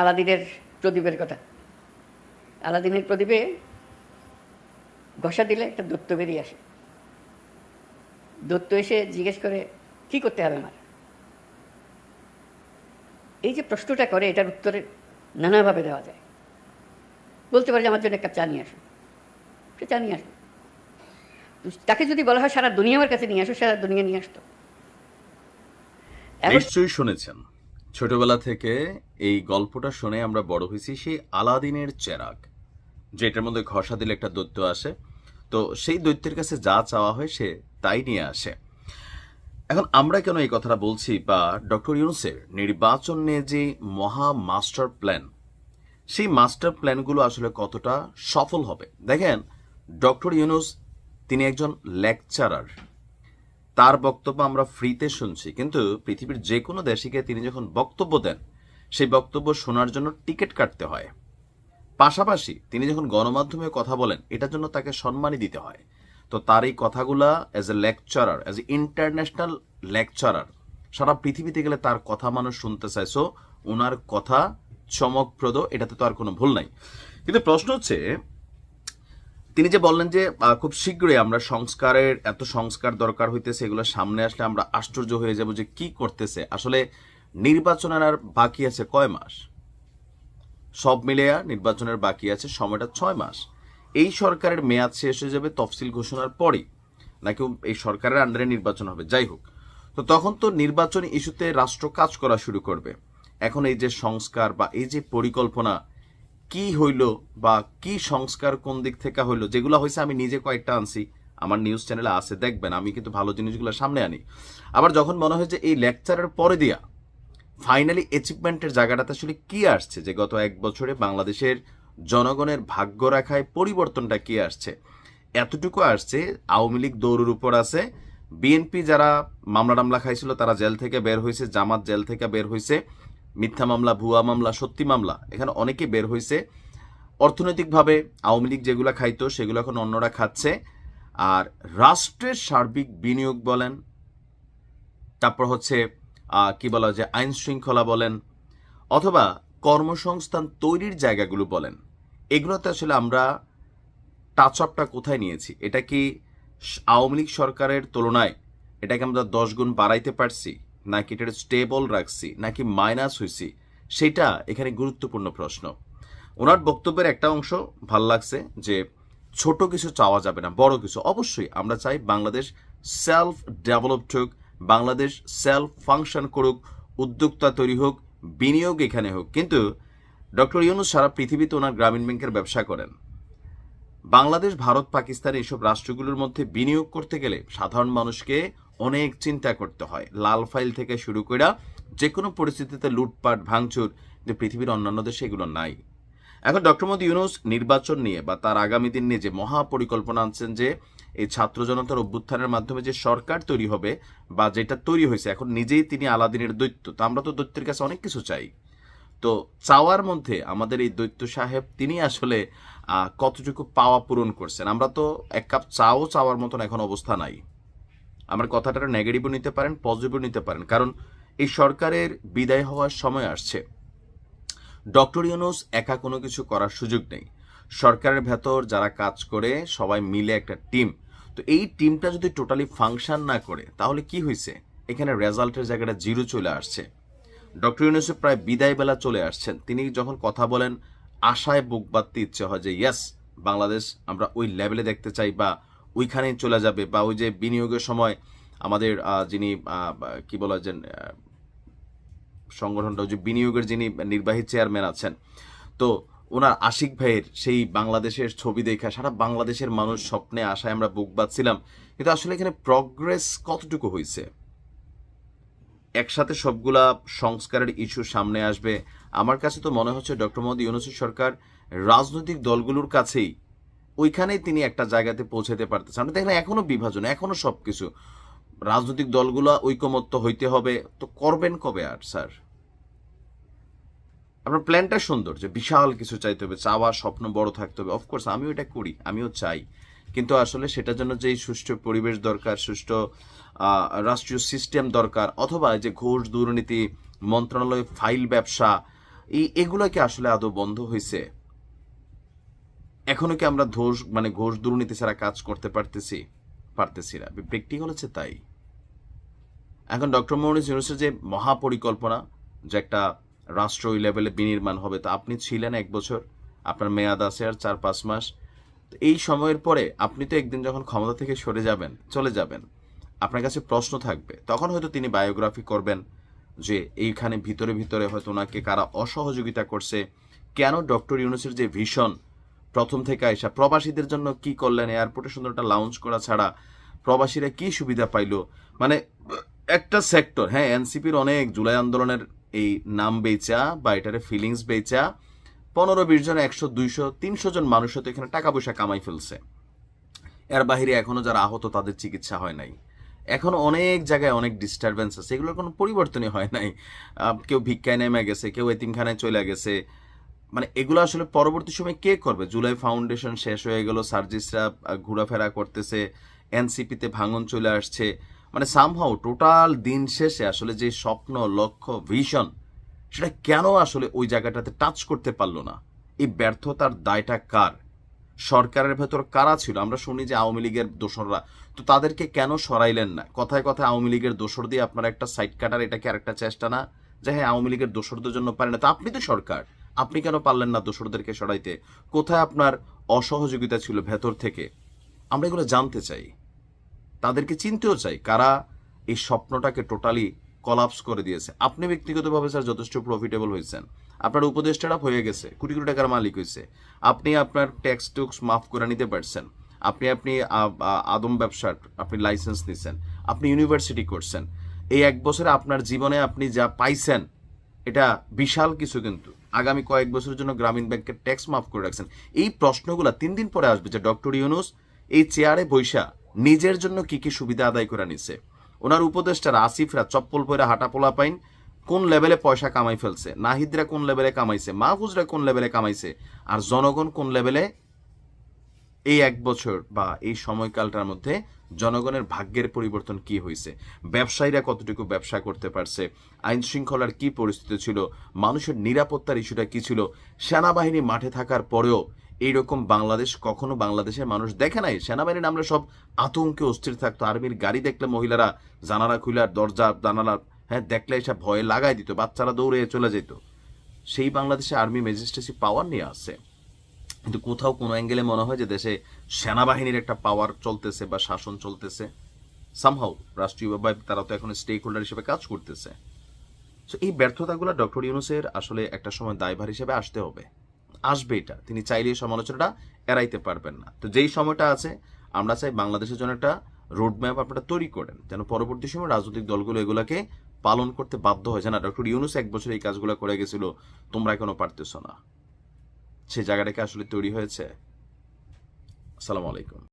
আলাদিনের প্রদীপের কথা। আলাদিনের প্রদীপে ঘষা দিলে একটা দত্ত বেরিয়ে আসে। দত্ত এসে জিজ্ঞেস করে, কি করতে হবে আমার? এই যে প্রশ্নটা করে, এটার উত্তরে নানাভাবে দেওয়া যায়। বলতে পারে যে, আমার জন্য একটা চা নিয়ে আসো। সে চা নিয়ে আসবে তাকে যদি বলা হয়, সারা দুনিয়া আমার কাছে নিয়ে আসো, সারা দুনিয়া নিয়ে আসতো। নিশ্চয়ই শুনেছেন। ছোটবেলা থেকে এই গল্পটা শুনে আমরা বড় হয়েছি সেই আলাদিনের চেরাগ, যেটার মধ্যে ঘষা দিলে একটা দৈত্য আসে। তো সেই দৈত্যের কাছে যা চাওয়া হয় সে তাই নিয়ে আসে। এখন আমরা কেন এই কথাটা বলছি বা ডক্টর ইউনুসের নির্বাচন নিয়ে যে মহা মাস্টার প্ল্যান, সেই মাস্টার প্ল্যানগুলো আসলে কতটা সফল হবে? দেখেন, ডক্টর ইউনুস তিনি একজন লেকচারার। তার বক্তব্য আমরা ফ্রিতে শুনছি, কিন্তু পৃথিবীর যে কোনো দেশে গিয়ে তিনি যখন বক্তব্য দেন, সেই বক্তব্য শোনার জন্য টিকিট কাটতে হয়। পাশাপাশি তিনি যখন গণমাধ্যমে কথা বলেন, এটার জন্য তাকে সম্মানই দিতে হয়। তো তার এই কথাগুলা as a lecturer as a international lecturer সারা পৃথিবীতে গেলে তার কথা মানুষ শুনতে চায়। সো ওনার কথা চমকপ্রদ, এটাতে তো আর কোনো ভুল নাই। কিন্তু প্রশ্ন হচ্ছে তিনি যে বললেন যে খুব শীঘ্রই আমরা সংস্কারের এত সংস্কার দরকার হইতেছে, এগুলো সামনে আসলে আমরা আশ্চর্য হয়ে যাব যে কি করতেছে। আসলে নির্বাচনের আর বাকি আছে কয় মাস? সব মিলিয়ে নির্বাচনের বাকি আছে সময়টা ছয় মাস। এই সরকারের মেয়াদ শেষ হয়ে যাবে তফসিল ঘোষণার পরেই, নাকি এই সরকারের আন্ডারে নির্বাচন হবে? যাই হোক, তো তখন তো নির্বাচনী ইস্যুতে রাষ্ট্র কাজ করা শুরু করবে। এখন এই যে সংস্কার বা এই যে পরিকল্পনা কি হইল বা কি সংস্কার কোন দিক থেকে হইল, যেগুলো হয়েছে আমি নিজে কয়েকটা আনছি, আমার নিউজ চ্যানেলে আছে, দেখবেন, আমি কিন্তু ভালো জিনিসগুলো সামনে আনি। আবার যখন মনে হয় যে এই লেকচারের পরে দিয়া ফাইনালি অ্যাচিভমেন্টের জায়গাটাতে আসলে কি আসছে, যে গত এক বছরে বাংলাদেশের জনগণের ভাগ্য রেখায় পরিবর্তনটা কি আসছে, এতটুকু আসছে, আওয়ামী লীগ দৌড়ের উপর আছে বিএনপি যারা মামলা টামলা খাইছিল, তারা জেল থেকে বের হয়েছে জামাত জেল থেকে বের হয়েছে মিথ্যা মামলা, ভুয়া মামলা, সত্যি মামলা, এখানে অনেকে বের হয়েছে অর্থনৈতিকভাবে আওয়ামী লীগ যেগুলো খাইতো, সেগুলো এখন অন্যরা খাচ্ছে। আর রাষ্ট্রের সার্বিক বিনিয়োগ বলেন, তারপর হচ্ছে কি বলা যে, আইন শৃঙ্খলা বলেন, অথবা কর্মসংস্থান তৈরির জায়গাগুলো বলেন, এগুলোতে আসলে আমরা টাচ আপটা কোথায় নিয়েছি? এটা কি আওয়ামী লীগ সরকারের তুলনায় এটাকে আমরা দশ গুণ বাড়াইতে পারছি? নাকি এটা স্টেবল রাখছি, নাকি মাইনাস হয়েছি সেটা এখানে গুরুত্বপূর্ণ প্রশ্ন। ওনার বক্তব্যের একটা অংশ ভালো লাগছে যে, ছোট কিছু চাওয়া যাবে না, বড় কিছু। অবশ্যই আমরা চাই বাংলাদেশ সেলফ ডেভেলপড হোক, বাংলাদেশ সেলফ ফাংশন করুক, উদ্যোক্তা তৈরি হোক, বিনিয়োগ এখানে হোক। কিন্তু ডক্টর ইউনুস সারা পৃথিবীতে ওনার গ্রামীণ ব্যাংকের ব্যবসা করেন। বাংলাদেশ, ভারত, পাকিস্তান এইসব রাষ্ট্রগুলোর মধ্যে বিনিয়োগ করতে গেলে সাধারণ মানুষকে অনেক চিন্তা করতে হয়। লাল ফাইল থেকে শুরু করে যে কোনো পরিস্থিতিতে লুটপাট, ভাঙচুর, যে পৃথিবীর অন্যান্য দেশে এগুলো নাই। এখন ডক্টর মোদী ইউনুস নির্বাচন নিয়ে বা তার আগামী দিন নিয়ে যে মহা পরিকল্পনা আনছেন যে এই ছাত্র জনতার অভ্যুত্থানের মাধ্যমে যে সরকার তৈরি হবে বা যেটা তৈরি হয়েছে, এখন নিজেই তিনি আলাদিনের দৈত্য। তো আমরা তো দৈত্যের কাছে অনেক কিছু চাই। তো চাওয়ার মধ্যে আমাদের এই দৈত্য সাহেব, তিনি আসলে কতটুকু পাওয়া পূরণ করছেন? আমরা তো এক কাপ চাও চাওয়ার মতন এখন অবস্থা নাই। আমার কথাটা নেগেটিভও নিতে পারেন পজিটিভও নিতে পারেন। কারণ এই সরকারের বিদায় হওয়ার সময় আসছে। ডক্টর ইউনুস একা কোনো কিছু করার সুযোগ নেই। সরকারের ভেতর যারা কাজ করে, সবাই মিলে একটা টিম তো এই টিমটা যদি টোটালি ফাংশন না করে, তাহলে কি হয়েছে? এখানে রেজাল্টের জায়গাটা জিরো চলে আসছে। ডক্টর ইউনুসের প্রায় বিদায় বেলা চলে আসছেন। তিনি যখন কথা বলেন, আশায় বুক বাঁধতে ইচ্ছে হয় যে ইয়েস বাংলাদেশ, আমরা ওই লেভেলে দেখতে চাই বা ওইখানেই চলে যাবে বা ওই যে বিনিয়োগের সময় আমাদের যিনি কি বলা আহ, সংগঠনটা ওই যে বিনিয়োগের যিনি নির্বাহী চেয়ারম্যান আছেন তো ওনার আশিক ভাইয়ের সেই বাংলাদেশের ছবি দেখা সারা বাংলাদেশের মানুষ স্বপ্নে আশায় আমরা বুক বাঁধছিলাম কিন্তু আসলে এখানে প্রগ্রেস কতটুকু হয়েছে? একসাথে সবগুলা সংস্কারের ইস্যু সামনে আসবে। আমার কাছে তো মনে হচ্ছে ডক্টর মোদী ইউনুসের সরকার রাজনৈতিক দলগুলোর কাছেই ওইখানেই তিনি একটা জায়গাতে পৌঁছাতে পারতেছেন আমরা দেখেন এখনও বিভাজন, এখনও সবকিছু। রাজনৈতিক দলগুলো ঐকমত্য হইতে হবে। তো করবেন কবে আর, স্যার? আপনার প্ল্যানটা সুন্দর, যে বিশাল কিছু চাইতে হবে, চাওয়া, স্বপ্ন বড় থাকতে হবে। অফকোর্স আমিও এটা করি, আমিও চাই। কিন্তু আসলে সেটার জন্য যেই সুষ্ঠু পরিবেশ দরকার, সুষ্ঠু রাষ্ট্রীয় সিস্টেম দরকার, অথবা যে ঘোষ দুর্নীতি, মন্ত্রণালয় ফাইল ব্যবসা, এই এগুলো কি আসলে আদৌ বন্ধ হয়েছে এখনও কি আমরা ঘোষ মানে ঘোষ দুর্নীতি ছাড়া কাজ করতে পারতেছি? পারতেছি না। প্র্যাকটিক্যাল হচ্ছে তাই। এখন ডক্টর মৌরিস ইউনুসের যে মহাপরিকল্পনা, যে একটা রাষ্ট্র ওই লেভেলে বিনির্মাণ হবে, তো আপনি ছিলেন এক বছর, আপনার মেয়াদ আছে আর চার পাঁচ মাস। তো এই সময়ের পরে আপনি তো একদিন যখন ক্ষমতা থেকে সরে যাবেন, চলে যাবেন, আপনার কাছে প্রশ্ন থাকবে। তখন হয়তো তিনি বায়োগ্রাফি করবেন যে এইখানে ভিতরে ভিতরে হয়তো ওনাকে কারা অসহযোগিতা করছে। কেন ডক্টর ইউনুসের যে ভীষণ প্রথম থেকে আইসা প্রবাসীদের জন্য কি করলেন, এয়ারপোর্টে সুন্দর একটা লাউঞ্জ করা ছাড়া প্রবাসীরা কি সুবিধা পাইলো? মানে একটা সেক্টর হ্যাঁ এনসিপির অনেক জুলাই আন্দোলনের এই নাম বেচা বা এটারে ফিলিংস বেচা, পনেরো, বিশ জন, একশো, দুইশো, তিনশো জন মানুষ হয়তো এখানে টাকা পয়সা কামাই ফেলছে। এর বাহিরে এখনও যারা আহত তাদের চিকিৎসা হয় নাই। এখনও অনেক জায়গায় অনেক ডিস্টারবেন্স আছে এগুলোর কোনো পরিবর্তনই হয় নাই। কেউ ভিক্ষায় নেমে গেছে, কেউ এতিমখানায় চলে গেছে মানে এগুলো আসলে পরবর্তী সময় কে করবে? জুলাই ফাউন্ডেশন শেষ হয়ে গেল, সার্জিসরা ঘোরাফেরা করতেছে, এনসিপিতে ভাঙন চলে আসছে। মানে সামহাও টোটাল দিন শেষে আসলে যে স্বপ্ন, লক্ষ্য ভিশন সেটা কেন আসলে ওই জায়গাটাতে টাচ করতে পারল না? এই ব্যর্থতার দায়টা কার? সরকারের ভেতর কারা ছিল? আমরা শুনি যে আওয়ামী লীগের দোসররা। তো তাদেরকে কেন সরাইলেন না? কথায় কথায় আওয়ামী লীগের দোসর দিয়ে আপনারা একটা সাইড কাটার, এটা কি আরেকটা চেষ্টা না? যে হ্যাঁ আওয়ামী লীগের দোসরদের জন্য পারে না। তো আপনি তো সরকার। আপনি কেন পারলেন না দোসরদেরকে সরাইতে? কোথায় আপনার অসহযোগিতা ছিল ভেতর থেকে? আমরা এগুলো জানতে চাই। তাদেরকে চিনতেও চাই কারা এই স্বপ্নটাকে টোটালি কলাপস করে দিয়েছে। আপনি ব্যক্তিগতভাবে স্যার যথেষ্ট প্রফিটেবল হয়েছেন। আপনার উপদেষ্টারা হয়ে গেছে, কোটি কোটি টাকার মালিক হয়েছে। আপনি আপনার ট্যাক্স টুক্স মাফ করে নিতে পারছেন। আপনি আপনি আদম ব্যবসার আপনি লাইসেন্স নিছেন। আপনি ইউনিভার্সিটি করছেন। এই এক বছরে আপনার জীবনে আপনি যা পাইছেন, এটা বিশাল কিছু কিন্তু। আগামী কয়েক বছরের জন্য গ্রামীণ ব্যাংকের ট্যাক্স মাফ করে রাখছেন। এই প্রশ্নগুলো তিন দিন পরে আসবে যে ডক্টর ইউনুস এই চেয়ারে বৈশা নিজের জন্য কি কি সুবিধা আদায় করে নিছে ওনার উপদেষ্টার আসিফরা চপ্পল পরে হাঁটা পোলা পাইন, কোন লেভেলে পয়সা কামাই ফেলছে? নাহিদরা কোন লেভেলে কামাইছে? মাহফুজরা কোন লেভেলে কামাইছে? আর জনগণ কোন লেভেলে এই এক বছর বা এই সময়কালটার মধ্যে জনগণের ভাগ্যের পরিবর্তন কি হয়েছে? ব্যবসায়ীরা কতটুকু ব্যবসা করতে পারছে? আইন শৃঙ্খলার কি পরিস্থিতি ছিল? মানুষের নিরাপত্তার ইস্যুটা কি ছিল? সেনাবাহিনী মাঠে থাকার পরেও এইরকম বাংলাদেশ কখনো বাংলাদেশের মানুষ দেখে নাই? সেনাবাহিনীর আমরা সব আতঙ্কে অস্থির থাকতো। আর্মির গাড়ি দেখলে মহিলারা জানালা খুলার দরজা, জানালা হ্যাঁ দেখলে এসব ভয়ে লাগাই দিত। বাচ্চারা দৌড়ে চলে যেত। সেই বাংলাদেশে আর্মি ম্যাজিস্ট্রেসি পাওয়ার নিয়ে আসছে কিন্তু কোথাও কোনো অ্যাঙ্গেলে মনে হয় যে দেশে সেনাবাহিনীর একটা পাওয়ার চলতেছে বা শাসন চলতেছে। সামহাও রাষ্ট্রীয়ভাবে তারা তো এখন স্টেক হোল্ডার হিসেবে কাজ করতেছে। তো এই ব্যর্থতাগুলো ডক্টর ইউনুসের আসলে একটা সময় দায়ভার হিসেবে আসতে হবে। আসবে এটা। তিনি চাইলে সমালোচনাটা এড়াইতে পারবেন না। তো যেই সময়টা আছে, আমরা চাই বাংলাদেশের জন্য একটা রোডম্যাপ আপনারা তৈরি করেন, যেন পরবর্তী সময় রাজনৈতিক দলগুলো এগুলাকে পালন করতে বাধ্য হয়। যে না ডক্টর ইউনুস এক বছর এই কাজগুলো করে গেছিল, তোমরা এখনও পারতেছো না। সেই জায়গাটাকে আসলে তৈরি হয়েছে। আসসালামু আলাইকুম।